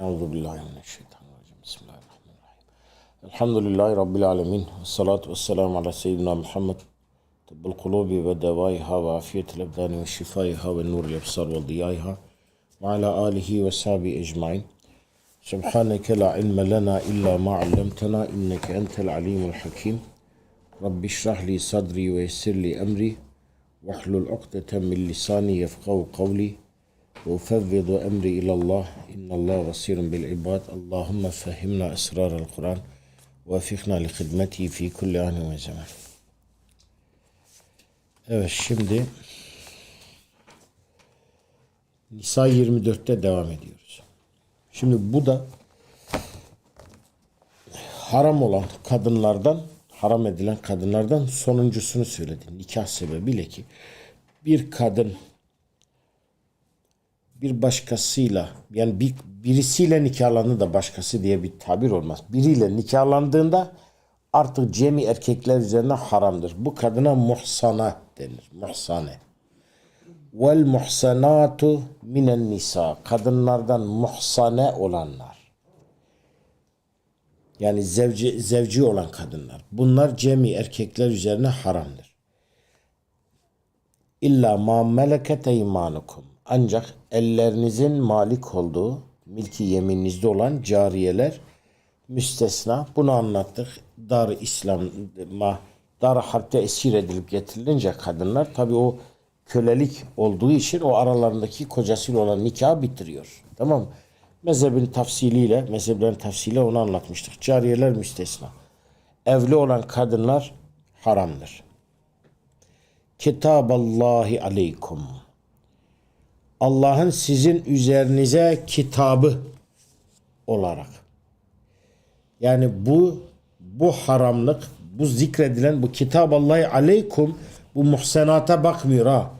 Euzu billahi mineşşeytanirracim. Bismillahirrahmanirrahim. Elhamdülillahi Rabbil alemin. Ve salatu ve selamu ala seyyidina Muhammed. Tıbbul kulubi ve devaiha ve afiyetil ebdani ve şifaiha ve nuril ebsar ve diyaiha. Ve ala alihi ve sahbihi ecmain. Subhaneke la ilme lena illa ma allamtena inneke entel alimul hakim. Rabbi şrah li sadri ve yessir li emri. Vahlul ukdeten وأفوض أمري إلى الله إن الله بصير بالعباد اللهم فهمنا أسرار القرآن ووفقنا لخدمته في كل آن وزمان Evet şimdi Nisa 24'te devam ediyoruz. Şimdi bu da haram olan kadınlardan, haram edilen kadınlardan sonuncusunu söyledi. Nikah sebebiyle ki bir kadın bir başkasıyla yani bir, birisiyle nikahlandı da başkası diye bir tabir olmaz. Biriyle nikahlandığında artık cemi erkekler üzerine haramdır. Bu kadına muhsana denir. Muhsane. Vel muhsanatu minen nisa. Kadınlardan muhsane olanlar. Yani zevci, zevci olan kadınlar. Bunlar cemi erkekler üzerine haramdır. İlla ma meleket eymanukum. Ancak ellerinizin malik olduğu, milki yemininizde olan cariyeler müstesna. Bunu anlattık. Dar-ı İslam'a, dar harpte esir edilip getirilince kadınlar tabi o kölelik olduğu için o aralarındaki kocasıyla olan nikahı bitiriyor. Tamam mı? Mezhebin tafsiliyle, mezheplerin tafsiliyle onu anlatmıştık. Cariyeler müstesna. Evli olan kadınlar haramdır. Kitaballahi aleykum. Allah'ın sizin üzerinize kitabı olarak. Yani bu bu haramlık, bu zikredilen bu kitab Allahi aleykum bu muhsenata bakmıyor ha.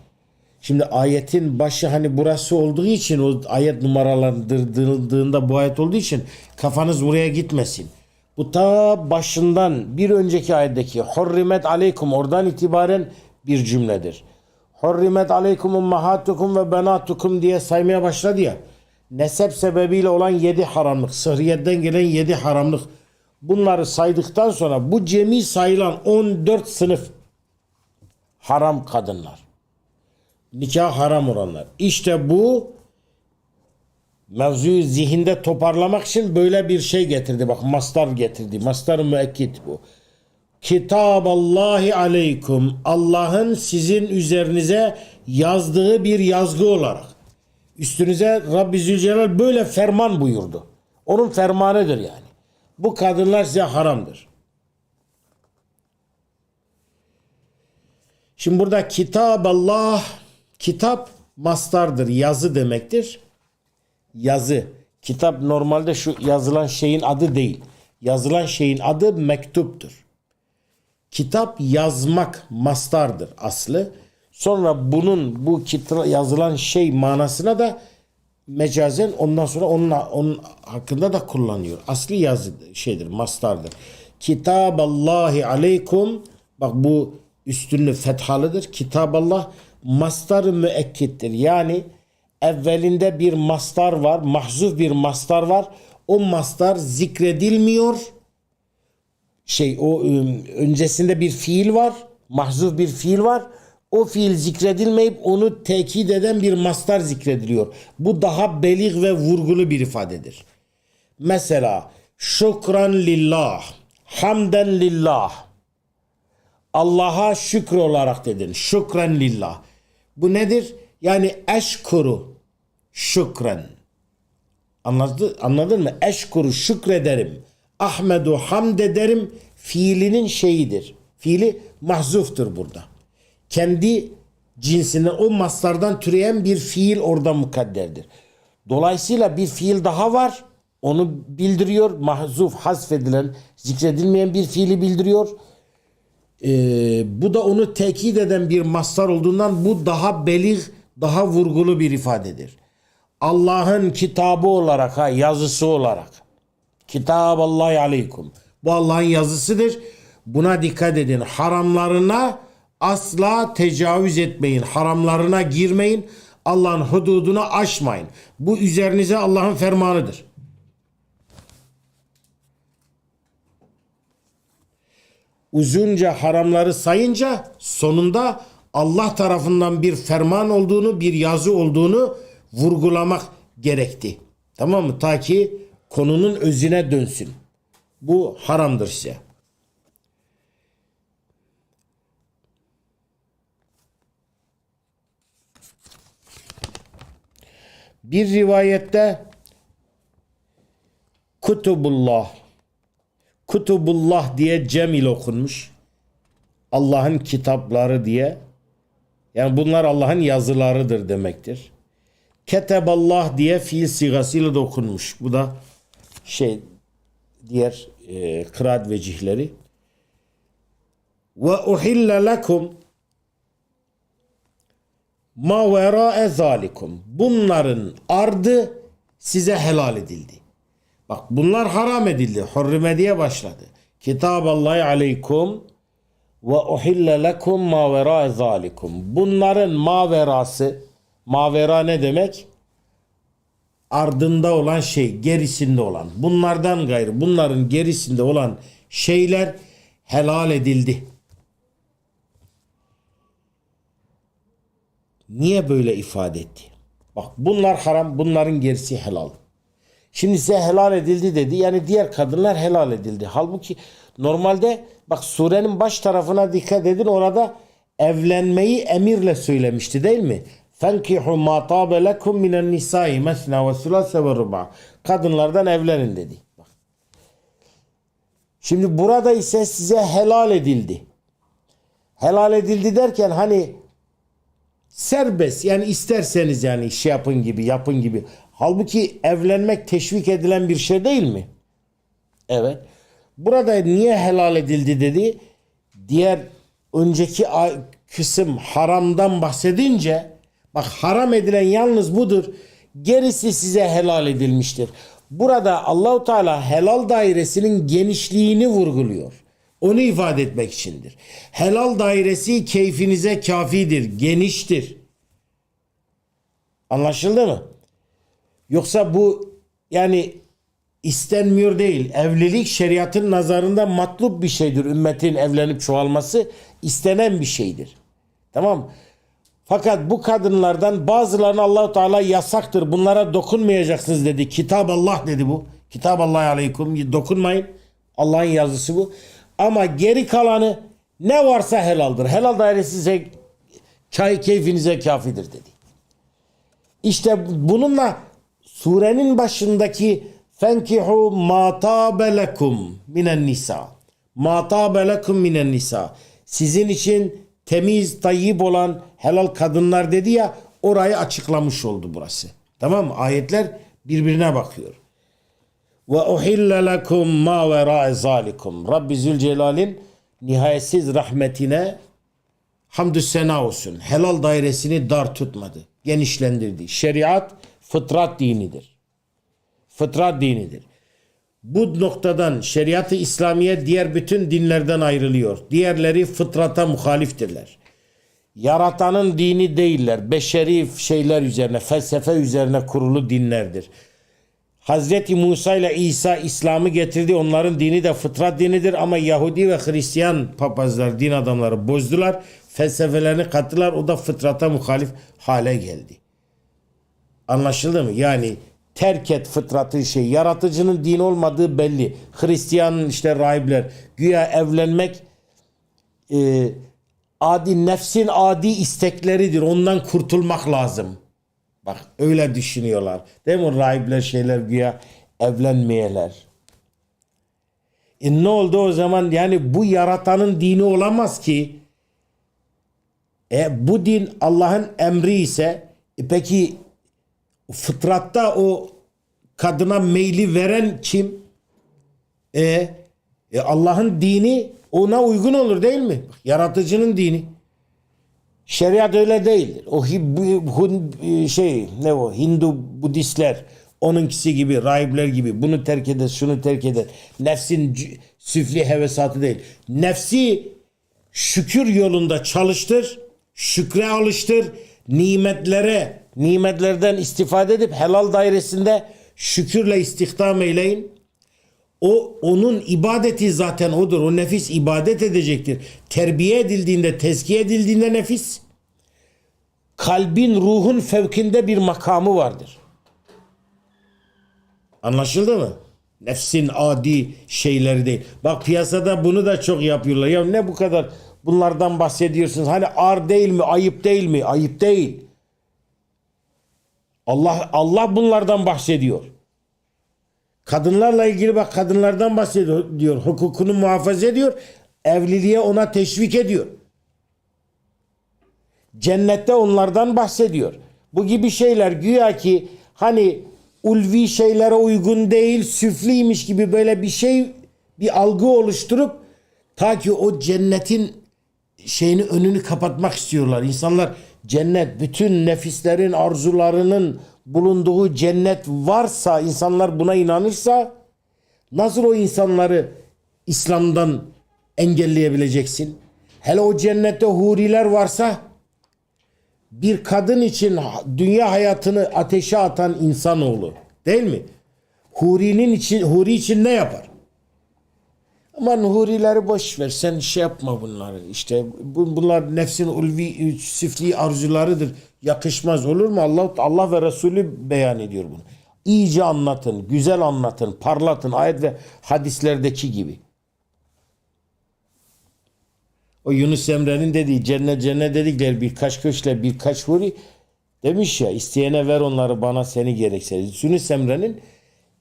Şimdi ayetin başı hani burası olduğu için o ayet numaralandırıldığında bu ayet olduğu için kafanız buraya gitmesin. Bu ta başından bir önceki ayetteki hurrimet aleykum oradan itibaren bir cümledir. Hurrimet aleykum ummahatukum ve benatukum diye saymaya başladı ya. Nesep sebebiyle olan yedi haramlık, sıhriyetten gelen yedi haramlık. Bunları saydıktan sonra bu cemi sayılan 14 sınıf haram kadınlar. Nikah haram olanlar. İşte bu mevzuyu zihinde toparlamak için böyle bir şey getirdi. Bak mastar getirdi. Mastar müekkit bu. Kitaballahi aleykum. Allah'ın sizin üzerinize yazdığı bir yazgı olarak. Üstünüze Rabbi Zülcelal böyle ferman buyurdu. Onun fermanıdır yani. Bu kadınlar size haramdır. Şimdi burada kitaballah kitap mastardır. Yazı demektir. Yazı. Kitap normalde şu yazılan şeyin adı değil. Yazılan şeyin adı mektuptur. Kitap yazmak mastardır aslı. Sonra bunun bu kitap yazılan şey manasına da mecazen ondan sonra onun, onun hakkında da kullanıyor. Asli yazı şeydir, mastardır. Kitaballahi aleykum bak bu üstünlü fethalıdır. Kitaballah mastar müekkittir. Yani evvelinde bir mastar var, mahzuf bir mastar var. O mastar zikredilmiyor şey o öncesinde bir fiil var. Mahzuf bir fiil var. O fiil zikredilmeyip onu tekit eden bir mastar zikrediliyor. Bu daha belig ve vurgulu bir ifadedir. Mesela şükran lillah, hamden lillah. Allah'a şükür olarak dedin. Şükran lillah. Bu nedir? Yani eşkuru şükren. Anladın, anladın mı? Eşkuru şükrederim. Ahmedu hamd ederim fiilinin şeyidir. Fiili mahzuftur burada. Kendi cinsine o maslardan türeyen bir fiil orada mukadderdir. Dolayısıyla bir fiil daha var. Onu bildiriyor. Mahzuf, hasfedilen, zikredilmeyen bir fiili bildiriyor. Ee, bu da onu tekit eden bir mastar olduğundan bu daha belig, daha vurgulu bir ifadedir. Allah'ın kitabı olarak, ha, yazısı olarak. Kitaballahi aleykum. Bu Allah'ın yazısıdır. Buna dikkat edin. Haramlarına asla tecavüz etmeyin. Haramlarına girmeyin. Allah'ın hududunu aşmayın. Bu üzerinize Allah'ın fermanıdır. Uzunca haramları sayınca sonunda Allah tarafından bir ferman olduğunu, bir yazı olduğunu vurgulamak gerekti. Tamam mı? Ta ki konunun özüne dönsün. Bu haramdır size. Bir rivayette Kutubullah Kutubullah diye cem ile okunmuş. Allah'ın kitapları diye. Yani bunlar Allah'ın yazılarıdır demektir. Keteballah diye fiil sigasıyla da okunmuş. Bu da şey diğer e, kıraat vecihleri. Ve uhille lekum ma vera'e zalikum. Bunların ardı size helal edildi. Bak bunlar haram edildi. Hurrime diye başladı. Kitaballahi aleykum ve uhille lekum ma vera'e zalikum. Bunların maverası mavera ne demek? Ardında olan şey, gerisinde olan. Bunlardan gayrı bunların gerisinde olan şeyler helal edildi. Niye böyle ifade etti? Bak bunlar haram, bunların gerisi helal. Şimdi size helal edildi dedi. Yani diğer kadınlar helal edildi. Halbuki normalde bak surenin baş tarafına dikkat edin. Orada evlenmeyi emirle söylemişti değil mi? Fenkihu ma tabe lekum minen nisai mesna ve sulase ve ruba. Kadınlardan evlenin dedi. Şimdi burada ise size helal edildi. Helal edildi derken hani serbest yani isterseniz yani şey yapın gibi yapın gibi. Halbuki evlenmek teşvik edilen bir şey değil mi? Evet. Burada niye helal edildi dedi. Diğer önceki kısım haramdan bahsedince bak haram edilen yalnız budur. Gerisi size helal edilmiştir. Burada Allahu Teala helal dairesinin genişliğini vurguluyor. Onu ifade etmek içindir. Helal dairesi keyfinize kafidir, geniştir. Anlaşıldı mı? Yoksa bu yani istenmiyor değil. Evlilik şeriatın nazarında matlup bir şeydir. Ümmetin evlenip çoğalması istenen bir şeydir. Tamam Fakat bu kadınlardan bazılarına Allahu Teala yasaktır. Bunlara dokunmayacaksınız dedi. Kitap Allah dedi bu. Kitap Allah aleykum. Dokunmayın. Allah'ın yazısı bu. Ama geri kalanı ne varsa helaldir. Helal dairesi size çay keyfinize kafidir dedi. İşte bununla surenin başındaki fenkihu ma tabe lekum minen nisa. Ma tabe lekum minen nisa. Sizin için temiz, tayyip olan helal kadınlar dedi ya orayı açıklamış oldu burası. Tamam mı? Ayetler birbirine bakıyor. Ve uhille lekum ma vera'a zalikum. Rabbi Zülcelal'in nihayetsiz rahmetine hamdü sena olsun. Helal dairesini dar tutmadı. Genişlendirdi. Şeriat fıtrat dinidir. Fıtrat dinidir. Bu noktadan şeriatı İslamiye diğer bütün dinlerden ayrılıyor. Diğerleri fıtrata muhaliftirler. Yaratanın dini değiller. Beşeri şeyler üzerine, felsefe üzerine kurulu dinlerdir. Hazreti Musa ile İsa İslam'ı getirdi. Onların dini de fıtrat dinidir ama Yahudi ve Hristiyan papazlar, din adamları bozdular. Felsefelerini kattılar. O da fıtrata muhalif hale geldi. Anlaşıldı mı? Yani terk et fıtratın şey. Yaratıcının din olmadığı belli. Hristiyan işte rahipler güya evlenmek e, adi nefsin adi istekleridir. Ondan kurtulmak lazım. Bak öyle düşünüyorlar. Değil mi rahipler şeyler güya evlenmeyeler. E ne oldu o zaman? Yani bu yaratanın dini olamaz ki. E bu din Allah'ın emri ise e peki fıtratta o kadına meyli veren kim? E, e Allah'ın dini ona uygun olur değil mi? Yaratıcının dini. Şeriat öyle değildir. O hun- şey ne o Hindu Budistler onunkisi gibi rahipler gibi bunu terk eder şunu terk eder. Nefsin süfli hevesatı değil. Nefsi şükür yolunda çalıştır. Şükre alıştır. Nimetlere nimetlerden istifade edip helal dairesinde şükürle istihdam eyleyin. O onun ibadeti zaten odur. O nefis ibadet edecektir. Terbiye edildiğinde, tezkiye edildiğinde nefis kalbin, ruhun fevkinde bir makamı vardır. Anlaşıldı mı? Nefsin adi şeyleri değil. Bak piyasada bunu da çok yapıyorlar. Ya ne bu kadar bunlardan bahsediyorsunuz? Hani ar değil mi? Ayıp değil mi? Ayıp değil. Allah Allah bunlardan bahsediyor. Kadınlarla ilgili bak kadınlardan bahsediyor diyor. Hukukunu muhafaza ediyor. Evliliğe ona teşvik ediyor. Cennette onlardan bahsediyor. Bu gibi şeyler güya ki hani ulvi şeylere uygun değil, süfliymiş gibi böyle bir şey, bir algı oluşturup ta ki o cennetin şeyini önünü kapatmak istiyorlar. İnsanlar cennet, bütün nefislerin arzularının bulunduğu cennet varsa, insanlar buna inanırsa nasıl o insanları İslam'dan engelleyebileceksin? Hele o cennette huriler varsa bir kadın için dünya hayatını ateşe atan insanoğlu değil mi? Huri'nin için Huri için ne yapar? Aman hurileri boş ver sen şey yapma bunları. İşte bu- bunlar nefsin ulvi süfli arzularıdır. Yakışmaz olur mu? Allah Allah ve Resulü beyan ediyor bunu. İyice anlatın güzel anlatın parlatın ayet ve hadislerdeki gibi. O Yunus Emre'nin dediği cennet cennet dedikleri birkaç köşkle birkaç huri demiş ya isteyene ver onları bana seni gerekse. Yunus Emre'nin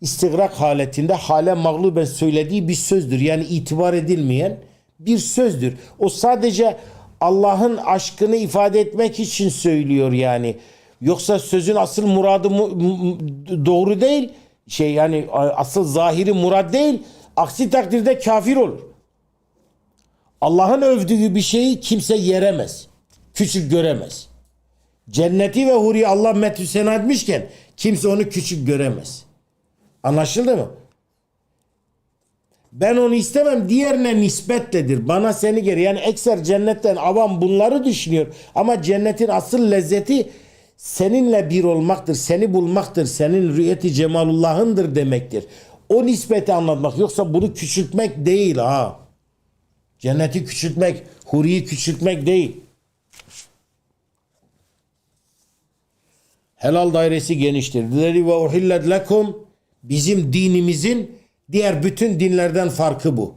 istigrak haletinde hale mağluben söylediği bir sözdür. Yani itibar edilmeyen bir sözdür. O sadece Allah'ın aşkını ifade etmek için söylüyor yani. Yoksa sözün asıl muradı mu- doğru değil. Şey yani asıl zahiri murad değil. Aksi takdirde kafir olur. Allah'ın övdüğü bir şeyi kimse yeremez. Küçük göremez. Cenneti ve huri Allah metü sena etmişken kimse onu küçük göremez. Anlaşıldı mı? Ben onu istemem diğerine nispetledir. Bana seni geri. Yani ekser cennetten avam bunları düşünüyor. Ama cennetin asıl lezzeti seninle bir olmaktır. Seni bulmaktır. Senin rüyeti cemalullah'ındır demektir. O nispeti anlatmak. Yoksa bunu küçültmek değil ha. Cenneti küçültmek, huriyi küçültmek değil. Helal dairesi geniştir. Dedi ve uhillet lekum bizim dinimizin diğer bütün dinlerden farkı bu.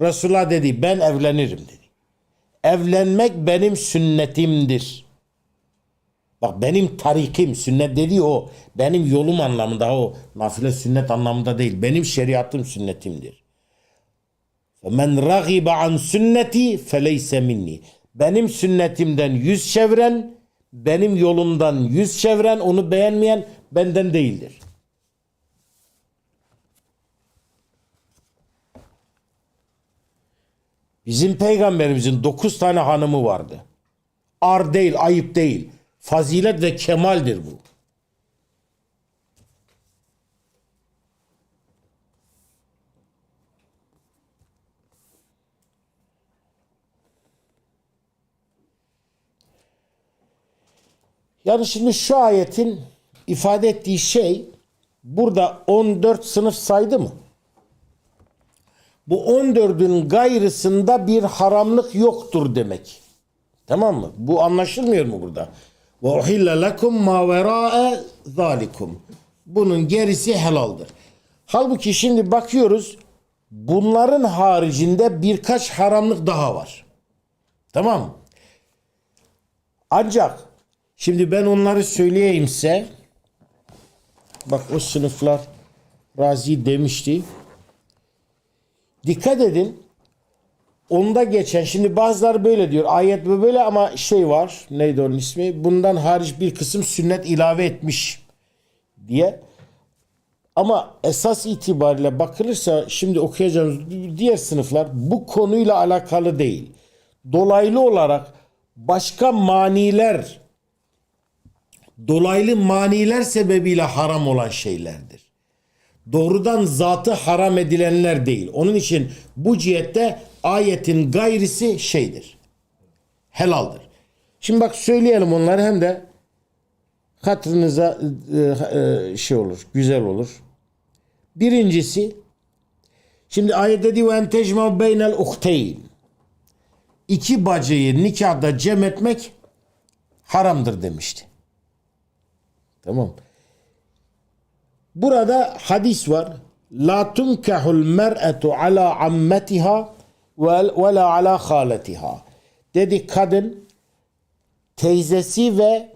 Resulullah dedi ben evlenirim dedi. Evlenmek benim sünnetimdir. Bak benim tarikim sünnet dediği o. Benim yolum anlamında o. Nafile sünnet anlamında değil. Benim şeriatım sünnetimdir. Men ragibe an sünneti feleyse minni. Benim sünnetimden yüz çeviren, benim yolumdan yüz çeviren, onu beğenmeyen benden değildir. Bizim peygamberimizin dokuz tane hanımı vardı. Ar değil, ayıp değil. Fazilet ve kemaldir bu. Yani şimdi şu ayetin ifade ettiği şey burada 14 sınıf saydı mı? Bu 14'ün gayrısında bir haramlık yoktur demek. Tamam mı? Bu anlaşılmıyor mu burada? Ve uhille lekum ma vera'e zalikum. Bunun gerisi helaldir. Halbuki şimdi bakıyoruz bunların haricinde birkaç haramlık daha var. Tamam? Ancak şimdi ben onları söyleyeyimse bak o sınıflar Razi demişti. Dikkat edin. Onda geçen şimdi bazıları böyle diyor. Ayet böyle ama şey var. Neydi onun ismi? Bundan hariç bir kısım sünnet ilave etmiş diye. Ama esas itibariyle bakılırsa şimdi okuyacağımız diğer sınıflar bu konuyla alakalı değil. Dolaylı olarak başka maniler dolaylı maniler sebebiyle haram olan şeylerdir. Doğrudan zatı haram edilenler değil. Onun için bu cihette ayetin gayrisi şeydir. Helaldir. Şimdi bak söyleyelim onları hem de hatırınıza e, e, şey olur, güzel olur. Birincisi Şimdi ayet dedi ve en tecma beynel uhteyn. İki bacıyı nikahda cem etmek haramdır demişti. Tamam. Burada hadis var. La tunkahul mer'etu ala ammetiha ve la ala haletiha. Dedi kadın teyzesi ve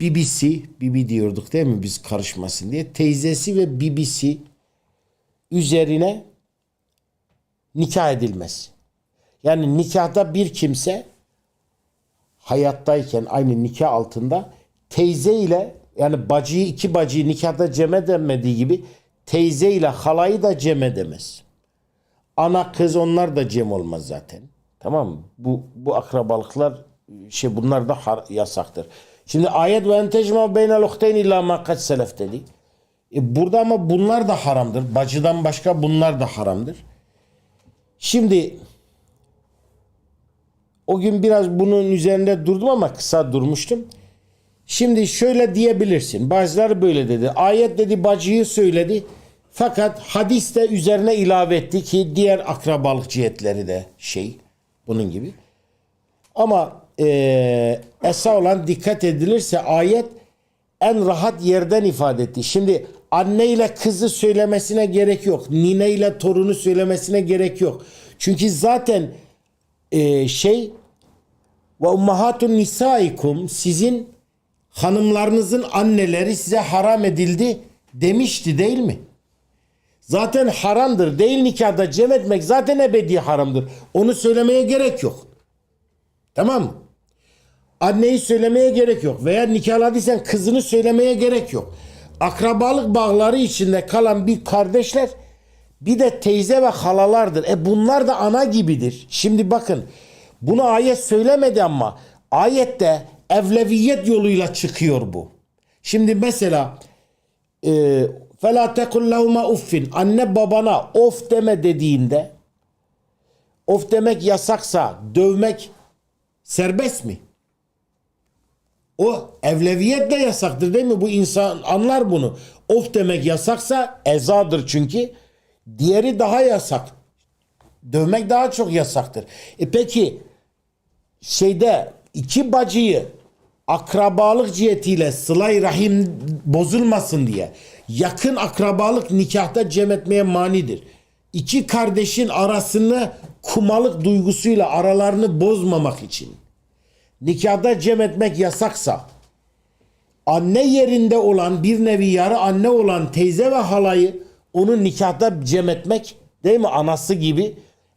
bibisi, bibi diyorduk değil mi biz karışmasın diye. Teyzesi ve bibisi üzerine nikah edilmez. Yani nikahta bir kimse hayattayken aynı nikah altında teyze ile yani bacıyı iki bacıyı nikahta cem edemediği gibi teyze ile halayı da cem edemez. Ana kız onlar da cem olmaz zaten. Tamam mı? Bu, bu akrabalıklar şey bunlar da yasaktır. Şimdi ayet ve entecma beynel uhteyn illa ma selef dedi. E burada ama bunlar da haramdır. Bacıdan başka bunlar da haramdır. Şimdi o gün biraz bunun üzerinde durdum ama kısa durmuştum. Şimdi şöyle diyebilirsin. Bazıları böyle dedi. Ayet dedi bacıyı söyledi. Fakat hadis de üzerine ilave etti ki diğer akrabalık cihetleri de şey bunun gibi. Ama eee esas olan dikkat edilirse ayet en rahat yerden ifade etti. Şimdi anne ile kızı söylemesine gerek yok. Nine ile torunu söylemesine gerek yok. Çünkü zaten eee, şey ve ummahatun nisaikum sizin hanımlarınızın anneleri size haram edildi demişti değil mi? Zaten haramdır. Değil nikahda cem etmek zaten ebedi haramdır. Onu söylemeye gerek yok. Tamam mı? Anneyi söylemeye gerek yok. Veya nikahladıysan kızını söylemeye gerek yok. Akrabalık bağları içinde kalan bir kardeşler bir de teyze ve halalardır. E bunlar da ana gibidir. Şimdi bakın bunu ayet söylemedi ama ayette evleviyet yoluyla çıkıyor bu. Şimdi mesela e, فَلَا تَقُلْ لَهُمَا uffin Anne babana of deme dediğinde of demek yasaksa dövmek serbest mi? O evleviyet de yasaktır değil mi? Bu insan anlar bunu. Of demek yasaksa ezadır çünkü. Diğeri daha yasak. Dövmek daha çok yasaktır. E peki şeyde iki bacıyı akrabalık cihetiyle sılay rahim bozulmasın diye yakın akrabalık nikahta cem etmeye manidir. İki kardeşin arasını kumalık duygusuyla aralarını bozmamak için nikahda cem etmek yasaksa anne yerinde olan bir nevi yarı anne olan teyze ve halayı onu nikahda cem etmek değil mi anası gibi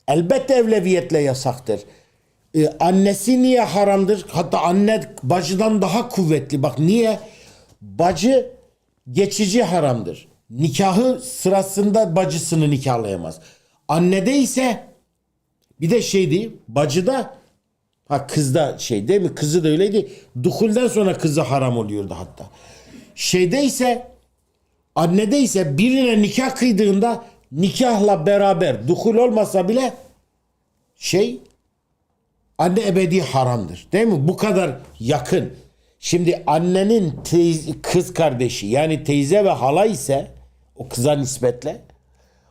elbette evleviyetle yasaktır. Ee, annesi niye haramdır? Hatta anne bacıdan daha kuvvetli. Bak niye? Bacı geçici haramdır. Nikahı sırasında bacısını nikahlayamaz. Annede ise bir de şeydi bacıda ha kızda şey değil mi? Kızı da öyleydi. Dukulden sonra kızı haram oluyordu hatta. Şeyde ise annede ise birine nikah kıydığında nikahla beraber dukul olmasa bile şey anne ebedi haramdır. Değil mi? Bu kadar yakın. Şimdi annenin teyze, kız kardeşi yani teyze ve hala ise o kıza nispetle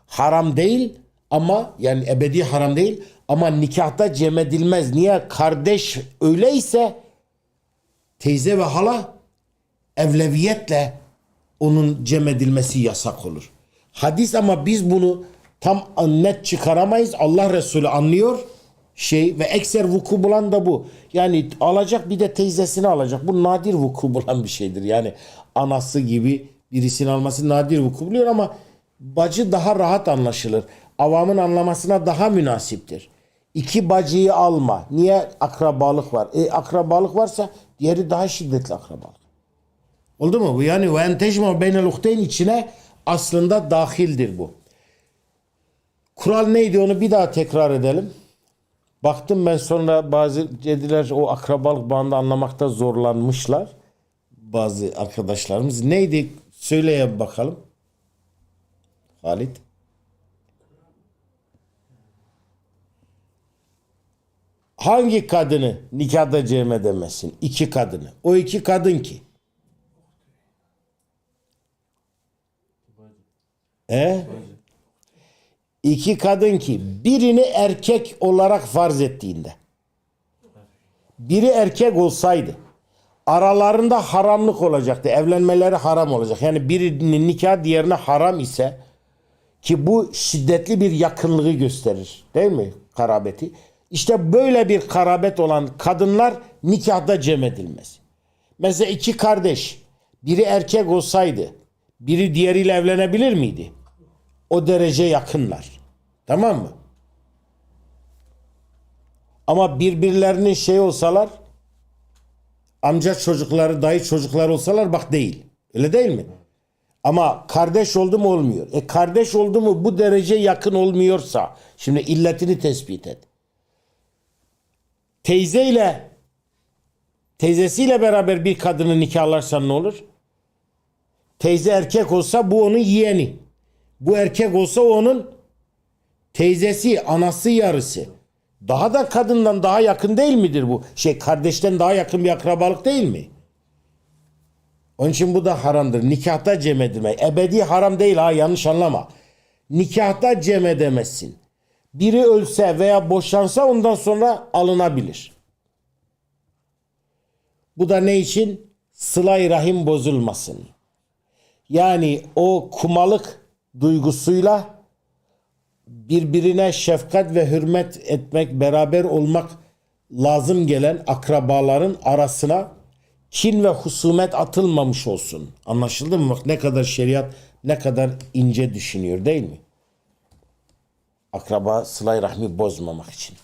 haram değil ama yani ebedi haram değil ama nikahta cem edilmez. Niye? Kardeş öyleyse teyze ve hala evleviyetle onun cem edilmesi yasak olur. Hadis ama biz bunu tam net çıkaramayız. Allah Resulü anlıyor şey ve ekser vuku bulan da bu. Yani alacak bir de teyzesini alacak. Bu nadir vuku bulan bir şeydir. Yani anası gibi birisini alması nadir vuku buluyor ama bacı daha rahat anlaşılır. Avamın anlamasına daha münasiptir. İki bacıyı alma. Niye? Akrabalık var. E akrabalık varsa diğeri daha şiddetli akrabalık. Oldu mu bu? Yani ve entecma beynel uhteyn içine aslında dahildir bu. Kural neydi onu bir daha tekrar edelim. Baktım ben sonra bazı cediler o akrabalık bağında anlamakta zorlanmışlar. Bazı arkadaşlarımız. Neydi? Söyleye bakalım. Halit. Hangi kadını nikahda cem edemezsin? İki kadını. O iki kadın ki. E? İki kadın ki birini erkek olarak farz ettiğinde biri erkek olsaydı aralarında haramlık olacaktı. Evlenmeleri haram olacak. Yani birinin nikah diğerine haram ise ki bu şiddetli bir yakınlığı gösterir. Değil mi? Karabeti. İşte böyle bir karabet olan kadınlar nikahda cem edilmez. Mesela iki kardeş biri erkek olsaydı biri diğeriyle evlenebilir miydi? O derece yakınlar. Tamam mı? Ama birbirlerinin şey olsalar amca çocukları, dayı çocukları olsalar bak değil. Öyle değil mi? Ama kardeş oldu mu olmuyor. E kardeş oldu mu bu derece yakın olmuyorsa şimdi illetini tespit et. Teyzeyle teyzesiyle beraber bir kadını nikahlarsan ne olur? Teyze erkek olsa bu onun yeğeni. Bu erkek olsa onun teyzesi, anası yarısı. Daha da kadından daha yakın değil midir bu? Şey kardeşten daha yakın bir akrabalık değil mi? Onun için bu da haramdır. Nikahta cem edilmek. Ebedi haram değil ha yanlış anlama. Nikahta cem edemezsin. Biri ölse veya boşansa ondan sonra alınabilir. Bu da ne için? Sıla-i rahim bozulmasın. Yani o kumalık duygusuyla birbirine şefkat ve hürmet etmek, beraber olmak lazım gelen akrabaların arasına kin ve husumet atılmamış olsun. Anlaşıldı mı? Bak ne kadar şeriat ne kadar ince düşünüyor değil mi? Akraba sılay rahmi bozmamak için.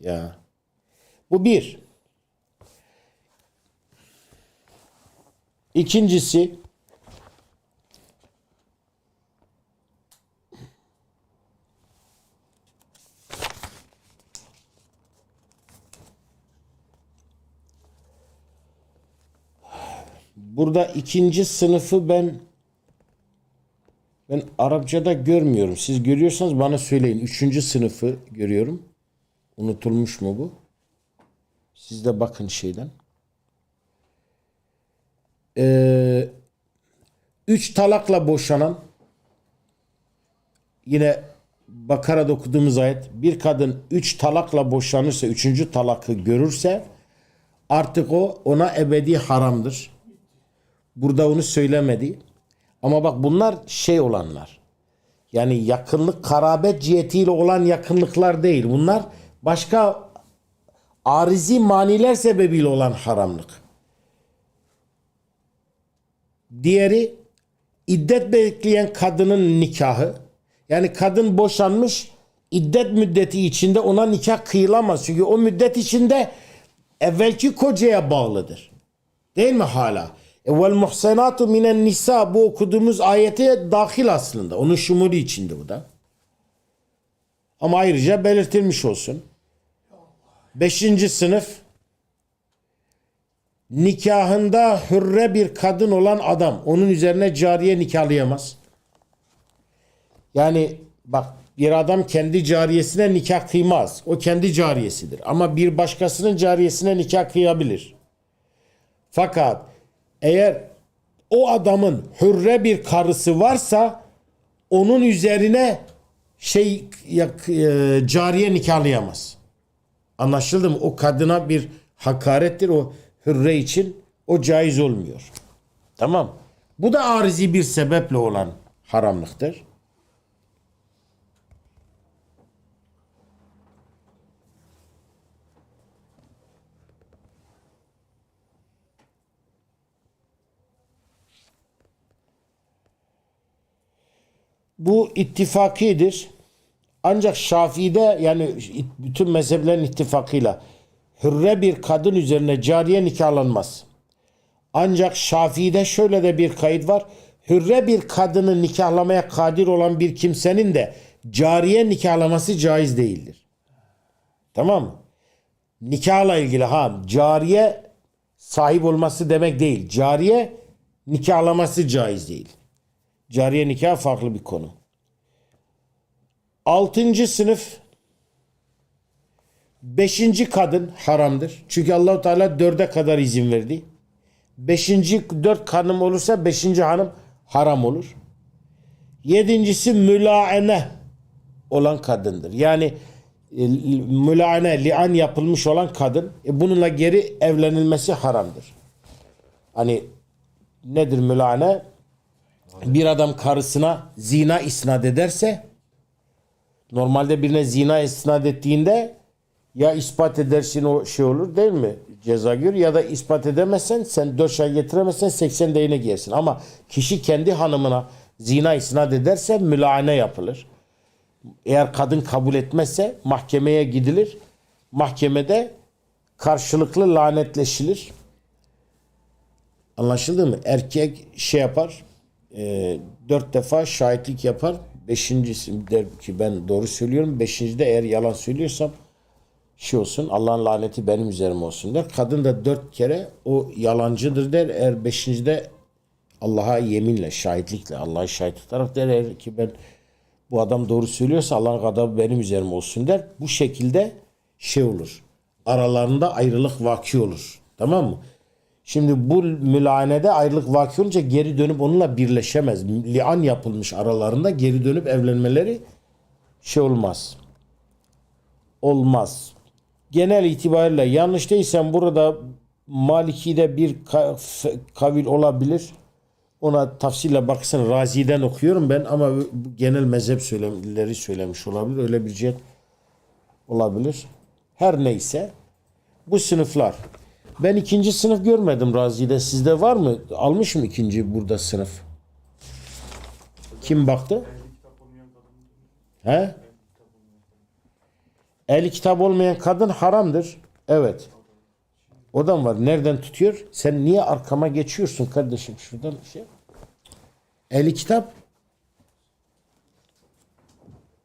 Ya. Bu bir. İkincisi burada ikinci sınıfı ben ben Arapçada görmüyorum. Siz görüyorsanız bana söyleyin. Üçüncü sınıfı görüyorum. Unutulmuş mu bu? Siz de bakın şeyden. Ee, üç talakla boşanan yine Bakara'da okuduğumuz ayet bir kadın üç talakla boşanırsa üçüncü talakı görürse artık o ona ebedi haramdır. Burada onu söylemedi. Ama bak bunlar şey olanlar. Yani yakınlık karabet cihetiyle olan yakınlıklar değil. Bunlar başka arizi maniler sebebiyle olan haramlık. Diğeri iddet bekleyen kadının nikahı. Yani kadın boşanmış iddet müddeti içinde ona nikah kıyılamaz. Çünkü o müddet içinde evvelki kocaya bağlıdır. Değil mi hala? Vel muhsenatu minen nisa bu okuduğumuz ayete dahil aslında. Onun şumulu içinde bu da. Ama ayrıca belirtilmiş olsun. Beşinci sınıf nikahında hürre bir kadın olan adam onun üzerine cariye nikahlayamaz. Yani bak bir adam kendi cariyesine nikah kıymaz. O kendi cariyesidir. Ama bir başkasının cariyesine nikah kıyabilir. Fakat eğer o adamın hürre bir karısı varsa onun üzerine şey e, cariye nikahlayamaz. Anlaşıldı mı? O kadına bir hakarettir o hürre için o caiz olmuyor. Tamam. Bu da arizi bir sebeple olan haramlıktır. Bu ittifakidir. Ancak Şafii'de yani bütün mezheplerin ittifakıyla hürre bir kadın üzerine cariye nikahlanmaz. Ancak Şafii'de şöyle de bir kayıt var. Hürre bir kadını nikahlamaya kadir olan bir kimsenin de cariye nikahlaması caiz değildir. Tamam mı? Nikahla ilgili ha cariye sahip olması demek değil. Cariye nikahlaması caiz değil. Cariye nikah farklı bir konu. Altıncı sınıf beşinci kadın haramdır. Çünkü Allahu Teala dörde kadar izin verdi. Beşinci dört hanım olursa beşinci hanım haram olur. Yedincisi mülaene olan kadındır. Yani e, mülane, lian yapılmış olan kadın e, bununla geri evlenilmesi haramdır. Hani nedir mülane? Bir adam karısına zina isnat ederse normalde birine zina isnat ettiğinde ya ispat edersin o şey olur değil mi? Ceza gör ya da ispat edemezsen sen 4 ay getiremezsen 80 değine giyersin. Ama kişi kendi hanımına zina isnat ederse mülane yapılır. Eğer kadın kabul etmezse mahkemeye gidilir. Mahkemede karşılıklı lanetleşilir. Anlaşıldı mı? Erkek şey yapar. E, dört defa şahitlik yapar. Beşincisi der ki ben doğru söylüyorum. Beşincide eğer yalan söylüyorsam şey olsun Allah'ın laneti benim üzerime olsun der. Kadın da dört kere o yalancıdır der. Eğer beşincide Allah'a yeminle, şahitlikle, Allah'ı şahit tutarak der eğer ki ben bu adam doğru söylüyorsa Allah'ın gadabı benim üzerime olsun der. Bu şekilde şey olur. Aralarında ayrılık vaki olur. Tamam mı? Şimdi bu mülahanede ayrılık vaki olunca geri dönüp onunla birleşemez. Lian yapılmış aralarında geri dönüp evlenmeleri şey olmaz. Olmaz. Genel itibariyle yanlış değilsem burada Maliki'de bir kavil olabilir. Ona tafsille baksın Razi'den okuyorum ben ama genel mezhep söylemleri söylemiş olabilir. Öyle bir cihet olabilir. Her neyse bu sınıflar. Ben ikinci sınıf görmedim Razi'de. Sizde var mı? Almış mı ikinci burada sınıf? Kim baktı? He? El kitap olmayan kadın haramdır. Evet. O da mı var? Nereden tutuyor? Sen niye arkama geçiyorsun kardeşim? Şuradan şey. Eli kitap.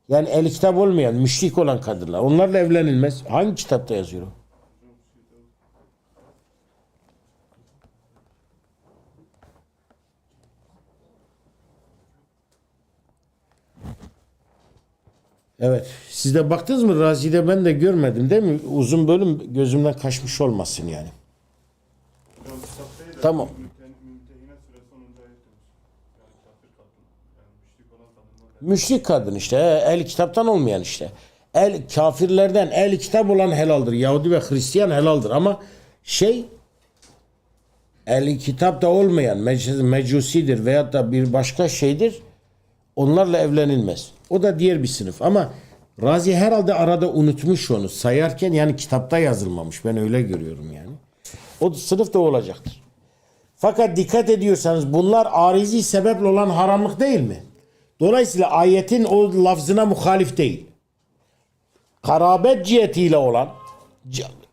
Yani eli kitap olmayan, müşrik olan kadınlar. Onlarla evlenilmez. Hangi kitapta yazıyor o? Evet. Siz de baktınız mı Razi'de ben de görmedim değil mi? Uzun bölüm gözümden kaçmış olmasın yani. Tamam. Mümte- Mümtehine suresi 10. ayet demiş. Yani kafir kadın. Yani müşrik kadın işte. El kitaptan olmayan işte. El kafirlerden el kitap olan helaldir. Yahudi ve Hristiyan helaldir ama şey el kitap da olmayan mec- mecusidir veyahut da bir başka şeydir. Onlarla evlenilmez. O da diğer bir sınıf ama Razi herhalde arada unutmuş onu sayarken yani kitapta yazılmamış. Ben öyle görüyorum yani. O sınıf da olacaktır. Fakat dikkat ediyorsanız bunlar arizi sebeple olan haramlık değil mi? Dolayısıyla ayetin o lafzına muhalif değil. Karabet cihetiyle olan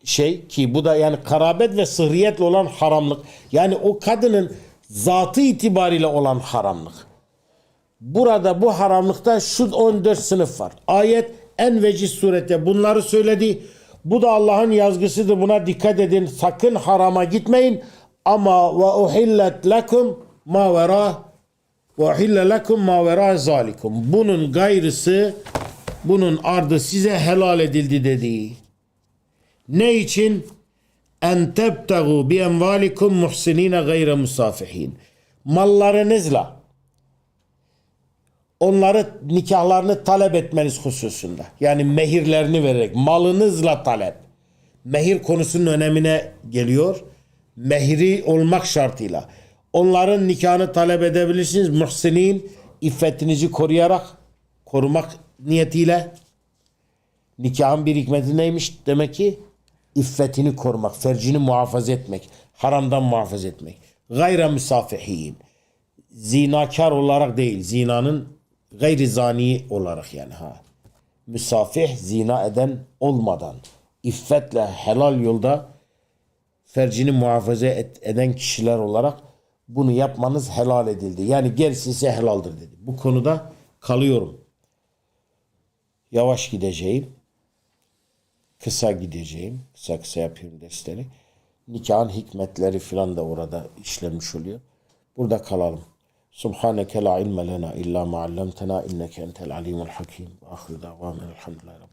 şey ki bu da yani karabet ve sıhriyetle olan haramlık. Yani o kadının zatı itibariyle olan haramlık. Burada bu haramlıkta şu 14 sınıf var. Ayet en veciz surette bunları söyledi. Bu da Allah'ın yazgısıdır. Buna dikkat edin. Sakın harama gitmeyin. Ama ve uhillet lekum ma vera ve uhille lekum ma vera zalikum. Bunun gayrısı bunun ardı size helal edildi dedi. Ne için? En tebtegu bi envalikum muhsinine gayre musafihin. Mallarınızla onları nikahlarını talep etmeniz hususunda. Yani mehirlerini vererek malınızla talep. Mehir konusunun önemine geliyor. Mehri olmak şartıyla. Onların nikahını talep edebilirsiniz. Muhsinin iffetinizi koruyarak korumak niyetiyle nikahın bir hikmeti neymiş? Demek ki iffetini korumak, fercini muhafaza etmek, haramdan muhafaza etmek. Gayra müsafihin zinakar olarak değil, zinanın gayri zani olarak yani ha. Müsafih zina eden olmadan iffetle helal yolda fercini muhafaza et- eden kişiler olarak bunu yapmanız helal edildi. Yani gerisi ise helaldir dedi. Bu konuda kalıyorum. Yavaş gideceğim. Kısa gideceğim. Kısa kısa yapıyorum dersleri. Nikahın hikmetleri filan da orada işlenmiş oluyor. Burada kalalım. Subhaneke la ilme lena illa ma allamtena inneke entel alimul hakim. Ahir davamel elhamdülillahi rabbil